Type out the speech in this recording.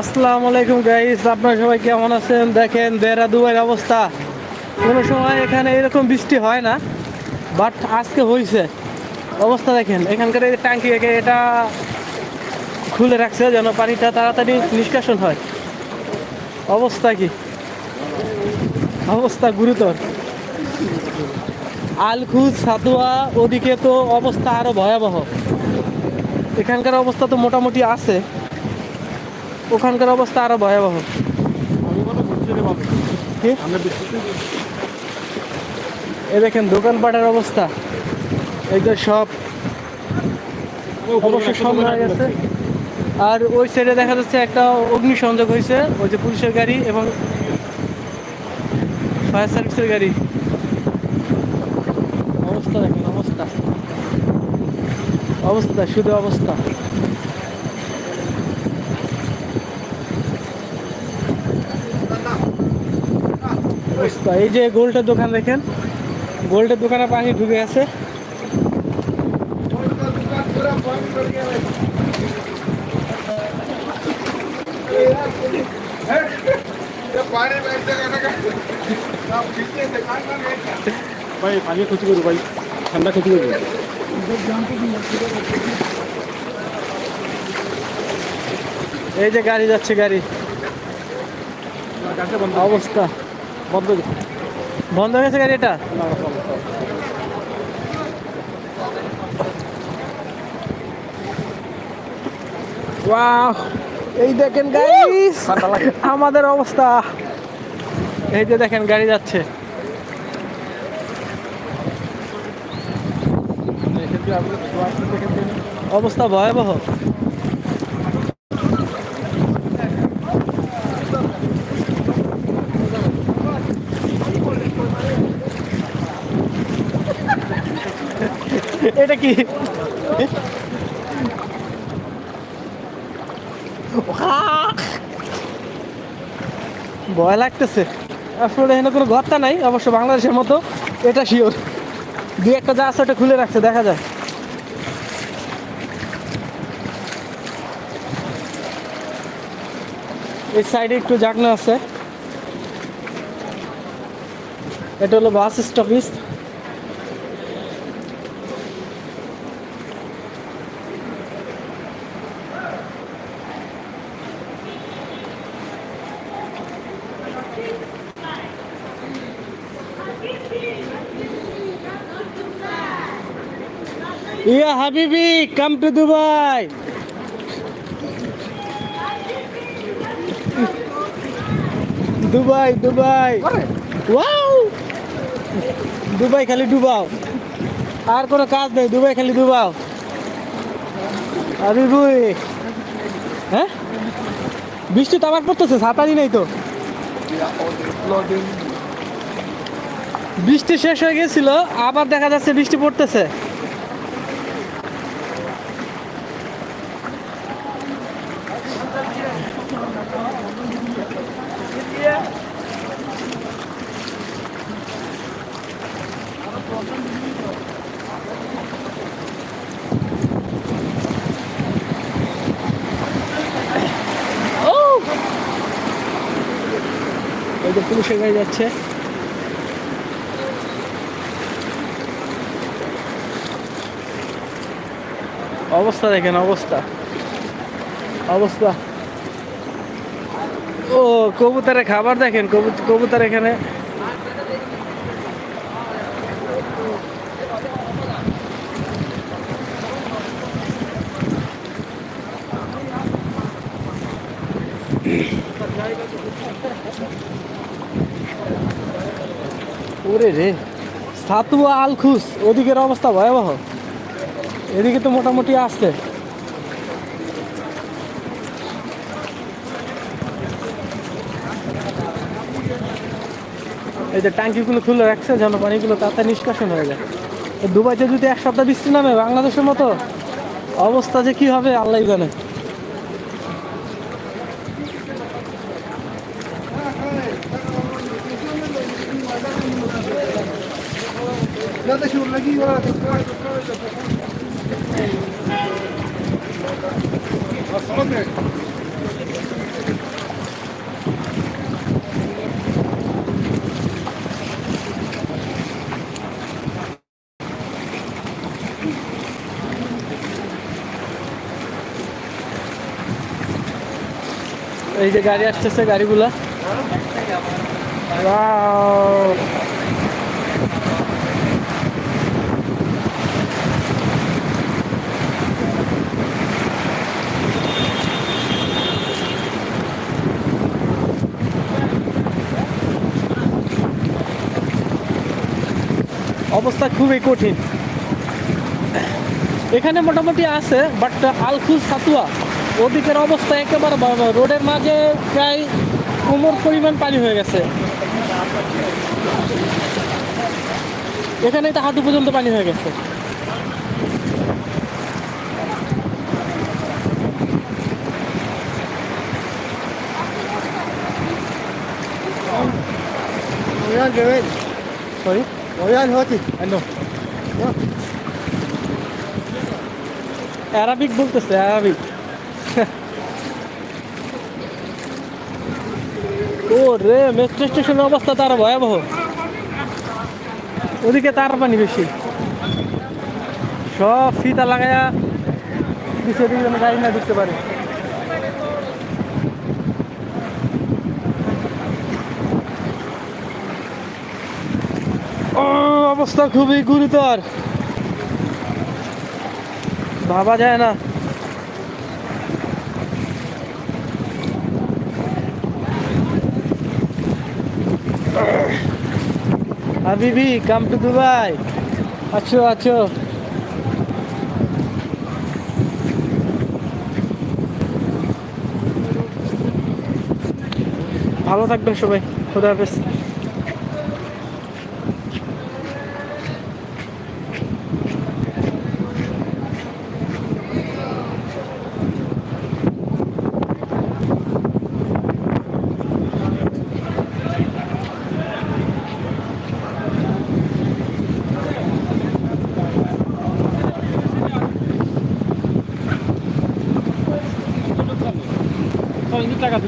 আসসালামু আলাইকুম গাইস আপনারা সবাই কেমন আছেন? দেখেন দেরা অবস্থা। কোনো সময় এখানে এরকম বৃষ্টি হয় না বাট আজকে হয়েছে অবস্থা দেখেন, এখানকার এই ট্যাঙ্কি একে এটা খুলে রাখছে যেন পানিটা তাড়াতাড়ি নিষ্কাশন হয়। অবস্থা কি? অবস্থা গুরুতর। আলখুজ সাদুয়া ওদিকে তো অবস্থা আরও ভয়াবহ। এখানকার অবস্থা তো মোটামুটি আছে। ওখানকার অবস্থা আরও ভয়াবহ। এ দেখেন, দোকানপাটের অবস্থা। যে সব গেছে। আর ওই সাইডে দেখা যাচ্ছে একটা অগ্নিসংযোগ হয়েছে, ওই যে পুলিশের গাড়ি এবং ফায়ার সার্ভিসের গাড়ি। অবস্থা দেখেন, অবস্থা। অবস্থা, শুধু অবস্থা। অবস্থা এই যে গোল্ডের দোকান দেখেন গোল্ডের দোকানে পানি ঢুকে আছে ভাই পানি ক্ষতি করব ভাই ঠান্ডা ক্ষতি করব। এই যে গাড়ি যাচ্ছে গাড়ি। অবস্থা। বন্ধ বন্ধ হয়ে গেছে গাড়ি। ওয়াও এই দেখেন গাইস লাগে। আমাদের অবস্থা এই যে দেখেন গাড়ি যাচ্ছে। অবস্থা ভয়াবহ এটা কি? ভয় লাগতেছে। আসলে এখানে কোনো গর্তা নাই, অবশ্য বাংলাদেশের মতো, এটা শিওর দুই একটা যা আছে ওটা খুলে রাখছে, দেখা যায়। এই সাইডে একটু জাগনা আছে। এটা হলো বাস স্টপিস ইয়া হাবিবি come to Dubai Dubai Dubai wow Dubai খালি ডুবাও। আর কোনো কাজ নেই দুবাই খালি ডুবাও। আরে হ্যাঁ? বৃষ্টি তো আবার পড়তেছে ছাতারি নেই তো। বৃষ্টি শেষ হয়ে গেছিল, আবার দেখা যাচ্ছে বৃষ্টি পড়তেছে ও এই যে পুলিশের গাড়ি যাচ্ছে। অবস্থা দেখেন, অবস্থা। অবস্থা। ও, কবুতরের খাবার দেখেন, কবুত- কবুতর এখানে। ওরে রে, সাতুয়া আলখুস, ওদিকের অবস্থা ভয়াবহ। এদিকে তো মোটামুটি আসছে এই যে ট্যাঙ্কিগুলো খুলে রাখছে যেন পানিগুলো তাড়াতাড়ি নিষ্কাশন হয়ে যায়। দুবাইতে যদি এক সপ্তাহ বৃষ্টি নামে বাংলাদেশের মতো, অবস্থা যে কি হবে আল্লাহ জানে। এই যে গাড়ি আসতেছে গাড়িগুলা। অবস্থা খুবই কঠিন। এখানে মোটামুটি আছে বাট আলখুল সাতুয়া ওদিকের অবস্থা একেবারে। রোডের মাঝে প্রায় কোমর পরিমাণ পানি হয়ে গেছে। এখানে তো হাঁটু পর্যন্ত পানি হয়ে গেছে। Ayan, gawin. Sorry O yan, hoti. Hello Arabic বলতেছে অ্যারাবিক ও রে মেট্রো স্টেশনের অবস্থা তার ভয়াবহ ওদিকে তার পানি বেশি সব ফিতা দিকে যেন গাড়ি না ঢুকতে পারে অবস্থা খুবই গুরুতর। ভাবা যায় না। হাবিবি কাম টু দুবাই আছো আছো। ভালো থাকবেন সবাই। খোদা হাফেজ। So, ini taka, tu